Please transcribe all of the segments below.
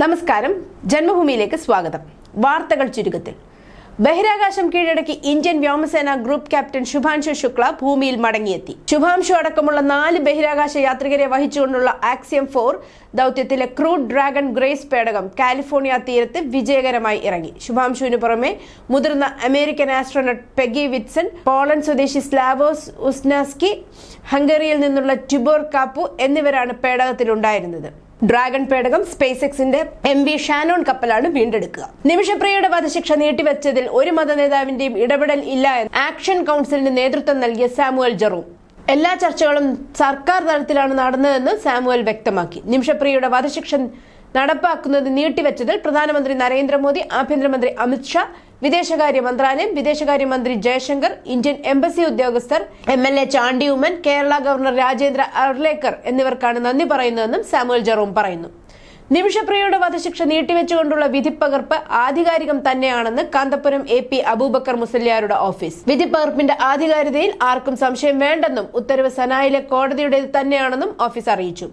നമസ്കാരം. ജന്മഭൂമിയിലേക്ക് സ്വാഗതം. വാർത്തകൾ ചുരുക്കത്തിൽ. ബഹിരാകാശം കീഴടക്കി ഇന്ത്യൻ വ്യോമസേന ഗ്രൂപ്പ് ക്യാപ്റ്റൻ ശുഭാംശു ശുക്ല ഭൂമിയിൽ മടങ്ങിയെത്തി. ശുഭാംശു അടക്കമുള്ള നാല് ബഹിരാകാശ യാത്രികരെ വഹിച്ചുകൊണ്ടുള്ള ആക്സിയം ഫോർ ദൗത്യത്തിലെ ക്രൂ ഡ്രാഗൺ ഗ്രേസ് പേടകം കാലിഫോർണിയ തീരത്ത് വിജയകരമായി ഇറങ്ങി. ശുഭാംശുവിന് പുറമെ മുതിർന്ന American astronaut Peggy Whitson Poland സ്വദേശി സ്ലാവോസ് ഉസ്നാസ്കി ഹംഗറിയിൽ നിന്നുള്ള ടിബോർ കാപ്പു എന്നിവരാണ് പേടകത്തിലുണ്ടായിരുന്നത്. ഡ്രാഗൺ പേടകം സ്പേസ് എക്സിന്റെ എം വി ഷാനോൺ കപ്പലാണ് വീണ്ടെടുക്കുക. നിമിഷപ്രിയയുടെ വധശിക്ഷ നീട്ടിവെച്ചതിൽ ഒരു മതനേതാവിന്റെയും ഇടപെടൽ ഇല്ല എന്ന് ആക്ഷൻ കൗൺസിലിന് നേതൃത്വം നൽകിയ സാമുവൽ ജെറൂം എല്ലാ ചർച്ചകളും സർക്കാർ തലത്തിലാണ് നടന്നതെന്ന് സാമുവൽ വ്യക്തമാക്കി. നിമിഷപ്രിയയുടെ വധശിക്ഷ നടപ്പാക്കുന്നത് നീട്ടിവെച്ചതിൽ പ്രധാനമന്ത്രി നരേന്ദ്രമോദി ആഭ്യന്തരമന്ത്രി അമിത്ഷാ വിദേശകാര്യ മന്ത്രാലയം വിദേശകാര്യമന്ത്രി ജയശങ്കർ ഇന്ത്യൻ എംബസി ഉദ്യോഗസ്ഥർ M L A Chandy Oommen Kerala governor Rajendra Arlekar എന്നിവർക്കാണ് നന്ദി പറയുന്നതെന്നും സാമുവൽ ജെറോം പറയുന്നു. നിമിഷപ്രിയയുടെ വധശിക്ഷ നീട്ടിവെച്ചുകൊണ്ടുള്ള വിധിപ്പകർപ്പ് ആധികാരികം തന്നെയാണെന്ന് കാന്തപുരം എ പി അബൂബക്കർ മുസല്യാരുടെ ഓഫീസ്. വിധിപ്പകർപ്പിന്റെ ആധികാരികതയിൽ ആർക്കും സംശയം വേണ്ടെന്നും ഉത്തരവ് സനായിലെ കോടതിയുടേത് തന്നെയാണെന്നും ഓഫീസ് അറിയിച്ചു.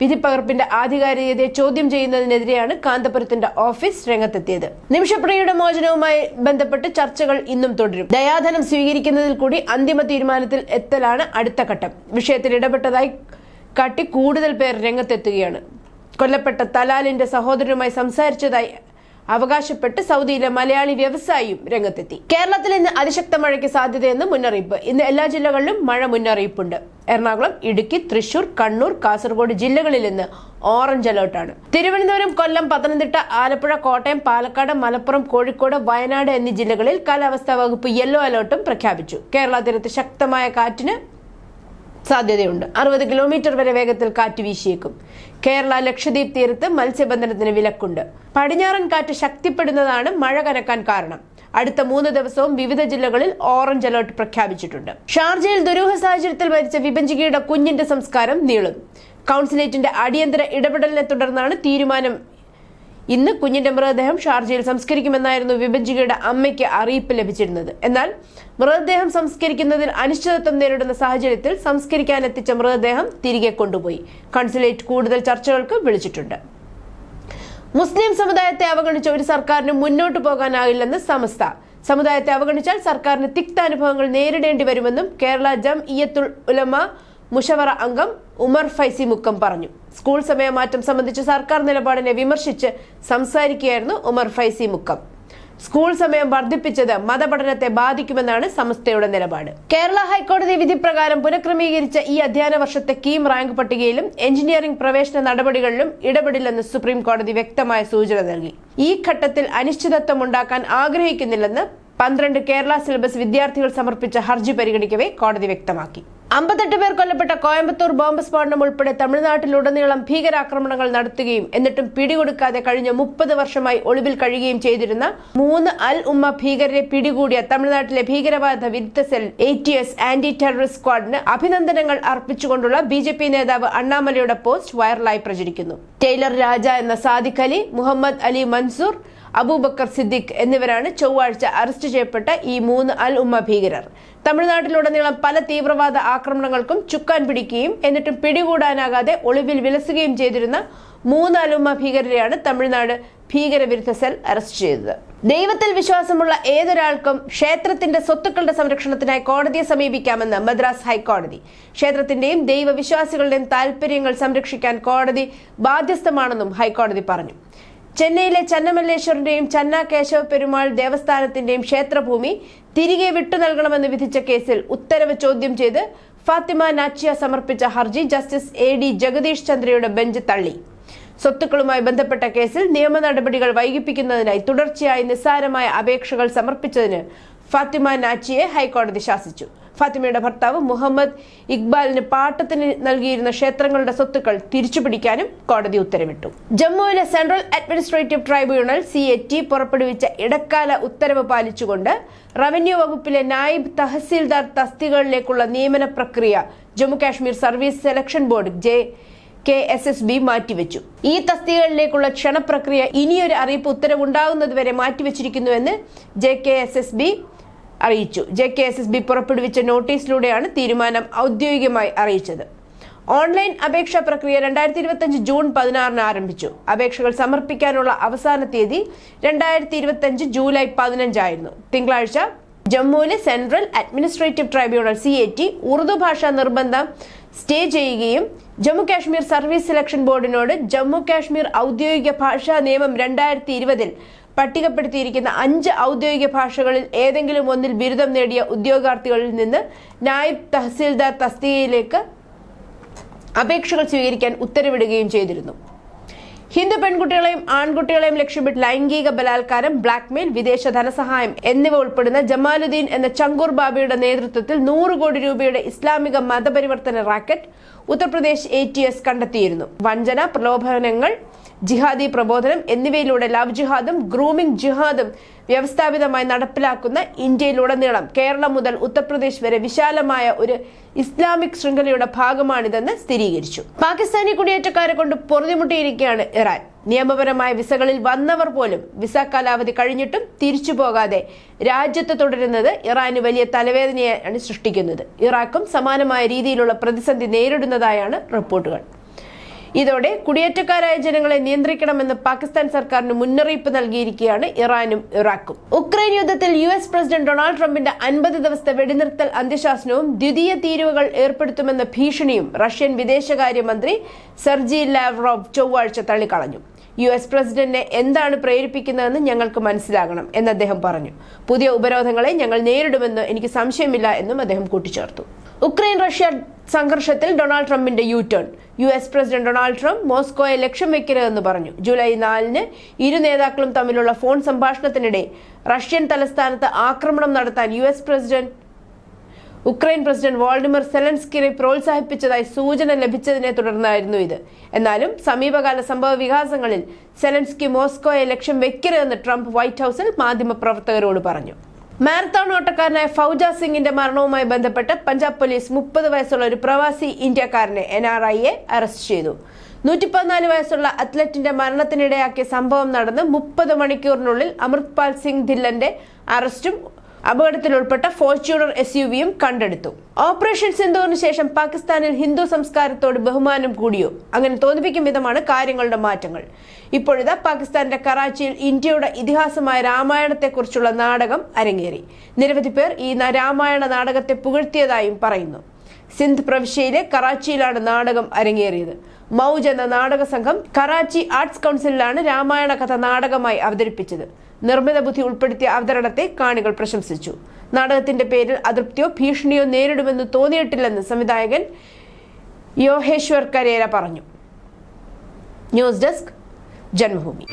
വിധിപ്പകർപ്പിന്റെ ആധികാരികതയെ ചോദ്യം ചെയ്യുന്നതിനെതിരെയാണ് കാന്തപുരത്തിന്റെ ഓഫീസ് രംഗത്തെത്തിയത്. നിമിഷപ്രിയയുടെ മോചനവുമായി ബന്ധപ്പെട്ട് ചർച്ചകൾ ഇന്നും തുടരും. ദയാധനം സ്വീകരിക്കുന്നതിൽ കൂടി അന്തിമ തീരുമാനത്തിൽ എത്തലാണ് അടുത്ത ഘട്ടം. വിഷയത്തിൽ ഇടപെട്ടതായി കാട്ടി കൂടുതൽ പേർ രംഗത്തെത്തുകയാണ്. കൊല്ലപ്പെട്ട തലാലിന്റെ സഹോദരനുമായി സംസാരിച്ചതായി അവകാശപ്പെട്ട് സൗദിയിലെ മലയാളി വ്യവസായിയും രംഗത്തെത്തി. കേരളത്തിൽ ഇന്ന് അതിശക്ത മഴയ്ക്ക് സാധ്യതയെന്ന് മുന്നറിയിപ്പ്. ഇന്ന് എല്ലാ ജില്ലകളിലും മഴ മുന്നറിയിപ്പുണ്ട്. എറണാകുളം ഇടുക്കി തൃശൂർ കണ്ണൂർ കാസർഗോഡ് ജില്ലകളിൽ നിന്ന് ഓറഞ്ച് അലേർട്ടാണ് തിരുവനന്തപുരം കൊല്ലം പത്തനംതിട്ട ആലപ്പുഴ കോട്ടയം പാലക്കാട് മലപ്പുറം കോഴിക്കോട് വയനാട് എന്നീ ജില്ലകളിൽ കാലാവസ്ഥാ വകുപ്പ് യെല്ലോ അലേർട്ടും പ്രഖ്യാപിച്ചു. കേരള തീരത്ത് ശക്തമായ കാറ്റിന് സാധ്യതയുണ്ട്. അറുപത് കിലോമീറ്റർ വരെ വേഗത്തിൽ കാറ്റ് വീശിയേക്കും. കേരള ലക്ഷദ്വീപ് തീരത്ത് മത്സ്യബന്ധനത്തിന് വിലക്കുണ്ട്. പടിഞ്ഞാറൻ കാറ്റ് ശക്തിപ്പെടുന്നതാണ് മഴ കനക്കാൻ കാരണം. അടുത്ത മൂന്ന് ദിവസവും വിവിധ ജില്ലകളിൽ ഓറഞ്ച് അലർട്ട് പ്രഖ്യാപിച്ചിട്ടുണ്ട്. ഷാർജയിൽ ദുരൂഹ സാഹചര്യത്തിൽ മരിച്ച വിഭജികയുടെ കുഞ്ഞിന്റെ സംസ്കാരം നീളും കൗൺസിലേറ്റിന്റെ അടിയന്തര ഇടപെടലിനെ തുടർന്നാണ് തീരുമാനം. ഇന്ന് കുഞ്ഞിന്റെ മൃതദേഹം ഷാർജയിൽ സംസ്കരിക്കുമെന്നായിരുന്നു വിഭജികയുടെ അമ്മയ്ക്ക് അറിയിപ്പ് ലഭിച്ചിരുന്നത്. എന്നാൽ മൃതദേഹം സംസ്കരിക്കുന്നതിൽ അനിശ്ചിതത്വം നേരിടുന്ന സാഹചര്യത്തിൽ സംസ്കരിക്കാനെത്തിച്ച മൃതദേഹം തിരികെ കൊണ്ടുപോയി. കൺസുലേറ്റ് കൂടുതൽ ചർച്ചകൾക്ക് വിളിച്ചിട്ടുണ്ട്. മുസ്ലിം സമുദായത്തെ അവഗണിച്ച ഒരു സർക്കാരിന് മുന്നോട്ടു പോകാനാകില്ലെന്ന് സമസ്ത. സമുദായത്തെ അവഗണിച്ചാൽ സർക്കാരിന് തിക്ത അനുഭവങ്ങൾ നേരിടേണ്ടി വരുമെന്നും കേരള ജം ഇയത്തുൽ ഉലമ മുഷവറ അംഗം ഉമർ ഫൈസി മുക്കം പറഞ്ഞു. സ്കൂൾ സമയമാറ്റം സംബന്ധിച്ച് സർക്കാർ നിലപാടിനെ വിമർശിച്ച് സംസാരിക്കുകയായിരുന്നു ഉമർ ഫൈസി മുക്കം. സ്കൂൾ സമയം വർദ്ധിപ്പിച്ചത് മതപഠനത്തെ ബാധിക്കുമെന്നാണ് സംസ്ഥയുടെ നിലപാട്. കേരള ഹൈക്കോടതി വിധി പ്രകാരം പുനഃക്രമീകരിച്ച ഈ അധ്യയന വർഷത്തെ കീം റാങ്ക് പട്ടികയിലും എഞ്ചിനീയറിംഗ് പ്രവേശന നടപടികളിലും ഇടപെടില്ലെന്ന് സുപ്രീം കോടതി വ്യക്തമായ സൂചന നൽകി. ഈ ഘട്ടത്തിൽ അനിശ്ചിതത്വം ഉണ്ടാക്കാൻ ആഗ്രഹിക്കുന്നില്ലെന്ന് പന്ത്രണ്ട് കേരള സിലബസ് വിദ്യാർത്ഥികൾ സമർപ്പിച്ച ഹർജി പരിഗണിക്കവേ കോടതി വ്യക്തമാക്കി. അമ്പത്തെട്ട് പേർ കൊല്ലപ്പെട്ട കോയമ്പത്തൂർ ബോംബ് സ്ഫോടനം ഉൾപ്പെടെ തമിഴ്നാട്ടിലുടനീളം ഭീകരാക്രമണങ്ങൾ നടത്തുകയും എന്നിട്ടും പിടികൊടുക്കാതെ കഴിഞ്ഞ മുപ്പത് വർഷമായി ഒളിവിൽ കഴിയുകയും ചെയ്തിരുന്ന മൂന്ന് അൽ ഉമ്മ ഭീകരരെ പിടികൂടിയ തമിഴ്നാട്ടിലെ ഭീകരവാദ വിരുദ്ധ cell A T S anti terrorist സ്ക്വാഡിന് അഭിനന്ദനങ്ങൾ അർപ്പിച്ചുകൊണ്ടുള്ള ബി ജെ പി നേതാവ് അണ്ണാമലയുടെ പോസ്റ്റ് വൈറലായി പ്രചരിക്കുന്നു. ടൈലർ രാജ എന്ന സാദിഖ് അലി മുഹമ്മദ് അലി മൻസൂർ അബൂബക്കർ സിദ്ദിഖ് എന്നിവരാണ് ചൊവ്വാഴ്ച അറസ്റ്റ് ചെയ്യപ്പെട്ട ഈ മൂന്ന് അൽ ഉമ്മ ഭീകരർ. തമിഴ്നാട്ടിലുടനീളം പല തീവ്രവാദ ആക്രമണങ്ങൾക്കും ചുക്കാൻ പിടിക്കുകയും എന്നിട്ടും പിടികൂടാനാകാതെ ഒളിവിൽ വിലസുകയും ചെയ്തിരുന്ന മൂന്ന് അൽ ഉമ്മ ഭീകരരെയാണ് തമിഴ്നാട് ഭീകരവിരുദ്ധ സെൽ അറസ്റ്റ് ചെയ്തത്. ദൈവത്തിൽ വിശ്വാസമുള്ള ഏതൊരാൾക്കും ക്ഷേത്രത്തിന്റെ സ്വത്തുക്കളുടെ സംരക്ഷണത്തിനായി കോടതിയെ സമീപിക്കാമെന്ന് മദ്രാസ് ഹൈക്കോടതി. ക്ഷേത്രത്തിന്റെയും ദൈവവിശ്വാസികളുടെയും താൽപര്യങ്ങൾ സംരക്ഷിക്കാൻ കോടതി ബാധ്യസ്ഥമാണെന്നും ഹൈക്കോടതി പറഞ്ഞു. ചെന്നൈയിലെ ചന്നമല്ലേശ്വറിന്റെയും ചന്ന കേശവ പെരുമാൾ ദേവസ്ഥാനത്തിന്റെയും ക്ഷേത്രഭൂമി തിരികെ വിട്ടു നൽകണമെന്ന് വിധിച്ച കേസിൽ ഉത്തരവ് ചോദ്യം ചെയ്ത് ഫാത്തിമ നാച്ചിയ സമർപ്പിച്ച ഹർജി ജസ്റ്റിസ് എ ഡി ജഗദീഷ് ചന്ദ്രയുടെ ബെഞ്ച് തള്ളി. സ്വത്തുക്കളുമായി ബന്ധപ്പെട്ട കേസിൽ നിയമ നടപടികൾ വൈകിപ്പിക്കുന്നതിനായി തുടർച്ചയായി നിസ്സാരമായ അപേക്ഷകൾ സമർപ്പിച്ചതിന് ഫാത്തിമ നാച്ചിയെ ഹൈക്കോടതി ശാസിച്ചു. ഫാത്തിമയുടെ ഭർത്താവ് മുഹമ്മദ് ഇക്ബാലിന് പാട്ടത്തിന് നൽകിയിരുന്ന ക്ഷേത്രങ്ങളുടെ സ്വത്തുക്കൾ തിരിച്ചുപിടിക്കാനും കോടതി ഉത്തരവിട്ടു. ജമ്മുവിലെ central administrative tribunal C A T പുറപ്പെടുവിച്ച ഇടക്കാല ഉത്തരവ് പാലിച്ചുകൊണ്ട് റവന്യൂ വകുപ്പിലെ നായിബ് തഹസീൽദാർ തസ്തികകളിലേക്കുള്ള നിയമന പ്രക്രിയ Jammu Kashmir service selection board J K S S B മാറ്റിവെച്ചു. ഈ തസ്തികകളിലേക്കുള്ള ക്ഷണപ്രക്രിയ ഇനിയൊരു അറിയിപ്പ് ഉത്തരവുണ്ടാകുന്നതുവരെ മാറ്റിവെച്ചിരിക്കുന്നുവെന്ന് J K S S B അറിയിച്ചു. J K S S B പുറപ്പെടുവിച്ച നോട്ടീസിലൂടെയാണ് തീരുമാനം ഔദ്യോഗികമായി അറിയിച്ചത്. ഓൺലൈൻ അപേക്ഷാ പ്രക്രിയ രണ്ടായിരത്തി ഇരുപത്തഞ്ച് ജൂൺ പതിനാറിന് ആരംഭിച്ചു. അപേക്ഷകൾ സമർപ്പിക്കാനുള്ള അവസാന തീയതി രണ്ടായിരത്തി ഇരുപത്തഞ്ച് ജൂലൈ പതിനഞ്ചായിരുന്നു. തിങ്കളാഴ്ച ജമ്മുവിലെ central administrative tribunal C A T Urdu ഭാഷാ നിർബന്ധം സ്റ്റേ ചെയ്യുകയും ജമ്മു കാശ്മീർ സർവീസ് സെലക്ഷൻ ബോർഡിനോട് ജമ്മു കാശ്മീർ ഔദ്യോഗിക ഭാഷാ നിയമം രണ്ടായിരത്തി ഇരുപതിൽ പട്ടികപ്പെടുത്തിയിരിക്കുന്ന അഞ്ച് ഔദ്യോഗിക ഭാഷകളിൽ ഏതെങ്കിലും ഒന്നിൽ ബിരുദം നേടിയ ഉദ്യോഗാർത്ഥികളിൽ നിന്ന് നായബ് തഹസീൽദാർ തസ്തികയിലേക്ക് അപേക്ഷകൾ സ്വീകരിക്കാൻ ഉത്തരവിടുകയും ചെയ്തിരുന്നു. ഹിന്ദു പെൺകുട്ടികളെയും ആൺകുട്ടികളെയും ലക്ഷ്യമിട്ട് ലൈംഗിക ബലാത്കാരം ബ്ലാക്ക്മെയിൽ വിദേശ ധനസഹായം എന്നിവ ഉൾപ്പെടുന്ന ജമാലുദ്ദീൻ എന്ന ചങ്കൂർ ബാബയുടെ നേതൃത്വത്തിൽ നൂറ് കോടി രൂപയുടെ ഇസ്ലാമിക മതപരിവർത്തന റാക്കറ്റ് ഉത്തർപ്രദേശ് എ കണ്ടെത്തിയിരുന്നു. വഞ്ചന പ്രലോഭനങ്ങൾ ജിഹാദി പ്രബോധനം എന്നിവയിലൂടെ ലവ് ജിഹാദും ഗ്രൂമിംഗ് ജിഹാദും വ്യവസ്ഥാപിതമായി നടപ്പിലാക്കുന്ന ഇന്ത്യയിലുടനീളം കേരളം മുതൽ ഉത്തർപ്രദേശ് വരെ വിശാലമായ ഒരു ഇസ്ലാമിക് ശൃംഖലയുടെ ഭാഗമാണിതെന്ന് സ്ഥിരീകരിച്ചു. പാകിസ്ഥാനി കുടിയേറ്റക്കാരെ കൊണ്ട് പൊറുതിമുട്ടിയിരിക്കുകയാണ് ഇറാൻ. നിയമപരമായ വിസകളിൽ വന്നവർ പോലും വിസ കാലാവധി കഴിഞ്ഞിട്ടും തിരിച്ചു പോകാതെ രാജ്യത്ത് തുടരുന്നത് ഇറാന് വലിയ തലവേദനയാണ് സൃഷ്ടിക്കുന്നത്. ഇറാഖും സമാനമായ രീതിയിലുള്ള പ്രതിസന്ധി നേരിടുന്നതായാണ് റിപ്പോർട്ടുകൾ. ഇതോടെ കുടിയേറ്റക്കാരായ ജനങ്ങളെ നിയന്ത്രിക്കണമെന്ന് പാകിസ്ഥാൻ സർക്കാരിന് മുന്നറിയിപ്പ് നൽകിയിരിക്കുകയാണ് ഇറാനും ഇറാഖും. ഉക്രൈൻ യുദ്ധത്തിൽ യു എസ് പ്രസിഡന്റ് ഡൊണാൾഡ് ട്രംപിന്റെ അൻപത് ദിവസത്തെ വെടിനിർത്തൽ അന്ത്യശാസനവും ദ്വിതീയ തീരുവകൾ ഏർപ്പെടുത്തുമെന്ന ഭീഷണിയും റഷ്യൻ വിദേശകാര്യമന്ത്രി സെർജി ലാവ്റോവ് ചൊവ്വാഴ്ച തള്ളിക്കളഞ്ഞു. യു എസ് പ്രസിഡന്റിനെ എന്താണ് പ്രേരിപ്പിക്കുന്നതെന്ന് ഞങ്ങൾക്ക് മനസ്സിലാകണം എന്ന് അദ്ദേഹം പറഞ്ഞു. പുതിയ ഉപരോധങ്ങളെ ഞങ്ങൾ നേരിടുമെന്ന് എനിക്ക് സംശയമില്ല എന്നും അദ്ദേഹം കൂട്ടിച്ചേർത്തു. ഉക്രൈൻ റഷ്യ സംഘർഷത്തിൽ ഡൊണാൾഡ് ട്രംപിന്റെ U turn U S president Donald Trump മോസ്കോയെ ലക്ഷ്യം വെക്കരുതെന്ന് പറഞ്ഞു. ജൂലൈ നാലിന് ഇരു നേതാക്കളും തമ്മിലുള്ള ഫോൺ സംഭാഷണത്തിനിടെ റഷ്യൻ തലസ്ഥാനത്ത് ആക്രമണം നടത്താൻ U S president Ukraine president Volodymyr സെലൻസ്കിനെ പ്രോത്സാഹിപ്പിച്ചതായി സൂചന ലഭിച്ചതിനെ തുടർന്നായിരുന്നു ഇത്. എന്നാലും സമീപകാല സംഭവ വികാസങ്ങളിൽ സെലൻസ്കി മോസ്കോയെ ലക്ഷ്യം വെക്കരുതെന്ന് ട്രംപ് വൈറ്റ് ഹൌസിൽ മാധ്യമപ്രവർത്തകരോട് പറഞ്ഞു. മാരത്തോൺ ഓട്ടക്കാരനായ ഫൗജ സിംഗിന്റെ മരണവുമായി ബന്ധപ്പെട്ട് പഞ്ചാബ് പോലീസ് മുപ്പത് വയസ്സുള്ള ഒരു പ്രവാസി ഇന്ത്യക്കാരനെ എൻ ആർ ഐയെ അറസ്റ്റ് ചെയ്തു. നൂറ്റി പതിനാല് വയസ്സുള്ള അത്ലറ്റിന്റെ മരണത്തിനിടയാക്കിയ സംഭവം നടന്ന് മുപ്പത് മണിക്കൂറിനുള്ളിൽ അമൃത്പാൽ സിംഗ് ധില്ലന്റെ അറസ്റ്റും അപകടത്തിൽ ഉൾപ്പെട്ട ഫോർച്യൂണർ എസ് യു വിയും കണ്ടെടുത്തു. ഓപ്പറേഷൻ സിന്ധുവിന് ശേഷം പാകിസ്ഥാനിൽ ഹിന്ദു സംസ്കാരത്തോട് ബഹുമാനം കൂടിയോ? അങ്ങനെ തോന്നിപ്പിക്കും വിധമാണ് കാര്യങ്ങളുടെ മാറ്റങ്ങൾ. ഇപ്പോഴിതാ പാകിസ്ഥാന്റെ കറാച്ചിയിൽ ഇന്ത്യയുടെ ഇതിഹാസമായ രാമായണത്തെക്കുറിച്ചുള്ള നാടകം അരങ്ങേറി. നിരവധി പേർ ഈ രാമായണ നാടകത്തെ പുകഴ്ത്തിയതായും പറയുന്നു. സിന്ധ് പ്രവിശ്യയിലെ കറാച്ചിയിലാണ് നാടകം അരങ്ങേറിയത്. മൗജ് എന്ന നാടക സംഘം കറാച്ചി ആർട്സ് കൗൺസിലിലാണ് രാമായണ കഥ നാടകമായി അവതരിപ്പിച്ചത്. നിർമ്മിത ബുദ്ധി ഉൾപ്പെടുത്തിയ അവതരണത്തെ കാണികൾ പ്രശംസിച്ചു. നാടകത്തിന്റെ പേരിൽ അതൃപ്തിയോ ഭീഷണിയോ നേരിടുമെന്ന് തോന്നിയിട്ടില്ലെന്ന് സംവിധായകൻ യോഹേശ്വർ കരേര പറഞ്ഞു. News desk Janmabhumi.